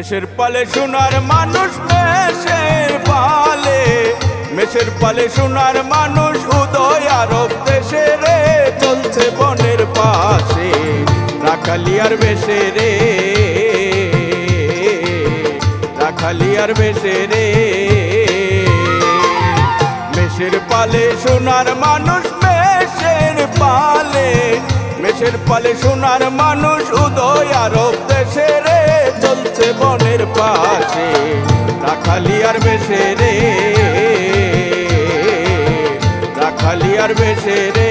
মেষের পালে সোনার মানুষ, মেষের পালে। মেষের পালে সোনার মানুষ, উদয় আরব দেশে রে। চলছে বনের পাশে রাখালিয়ার বেশে রে। রাখালিয়ার বেশে রে। মেষের পালে সোনার মানুষ, মেষের পালে। মেষের পালে সোনার মানুষ, উদয় আরব দেশে রে। বনের পাশে রাখালিয়ার বেশে রে। রাখালিয়ার বেশে রে।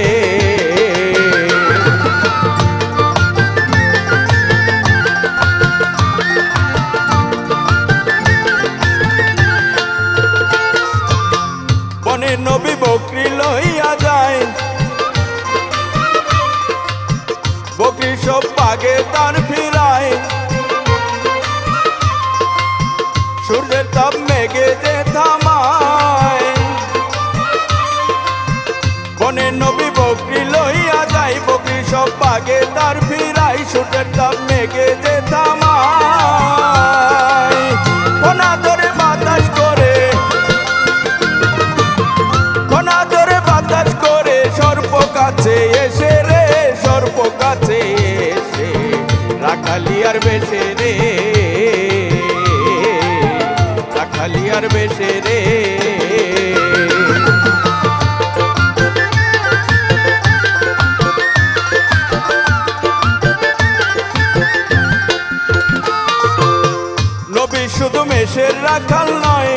নবী বকরি লইয়া যায়। বকরি সব পাগে তার ফিরায়। তাপ মেঘে যে থামায় বনে নবী বকরি লইয়া যায় বকরি সব পাগে তার ফিরায় সূর্যের তাপ মেঘে যে থামায় কোনা ধরে বাতাস করে কোনা ধরে বাতাস করে সর্প কাছে এসে রে সর্প কাছে এসে রাখালিয়ার বেশে রে বেশে রে। নবী শুধু মেষের রাখাল নয়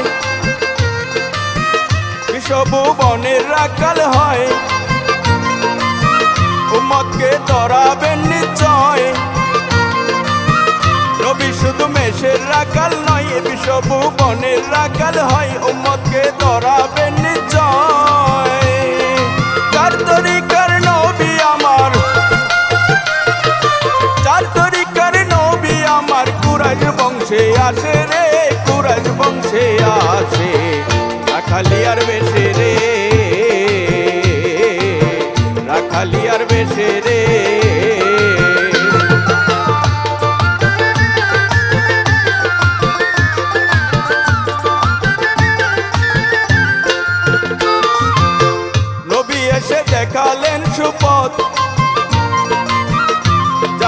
বিশ্বভুবনের রাখাল হয়। মেষের রাখাল নয় বিশ্বভুবনের রাখাল হয়, উম্মতকে তরিকার নবী আমার নবী আমার বংশে আসে রে কুরাজ বংশে আসে, রাখালিয়ার বেশে রে। রাখালিয়ার বেশে রে।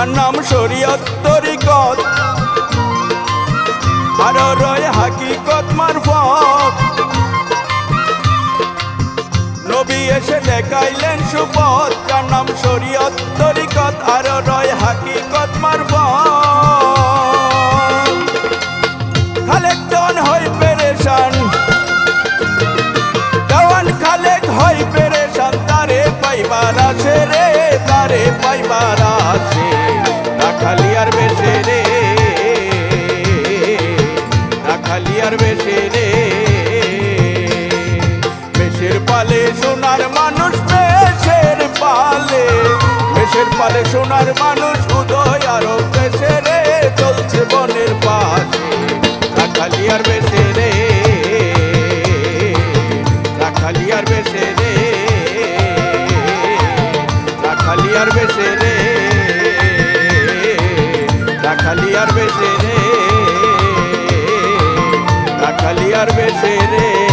যার নাম শরীয়ত তরিকত। আর রয় হাকিকত মারফত। নবী এসে দেখাইলেন সুপথ। যার নাম শরীয়ত তরিকত আর রয় হাকিকত মারফত। খালেক দন হয় পেরেশান। জওয়ান খালেক হয় পেরেশান। তারে পাইবার আসে রে, তারে পাইবার রাখালিয়ার বেশে রে বেশের পালে সোনার মানুষ বেশের পালে। বেশের পালে সোনার মানুষ, উদয় আরব দেশে রে চলছে বনের পাশে। রাখালিয়ার বেশে রে রাখালিয়ার বেশে রে রাখালিয়ার বেশে রে রাখালিয়ার বেশে রে রাখালিয়ার বেশে রে।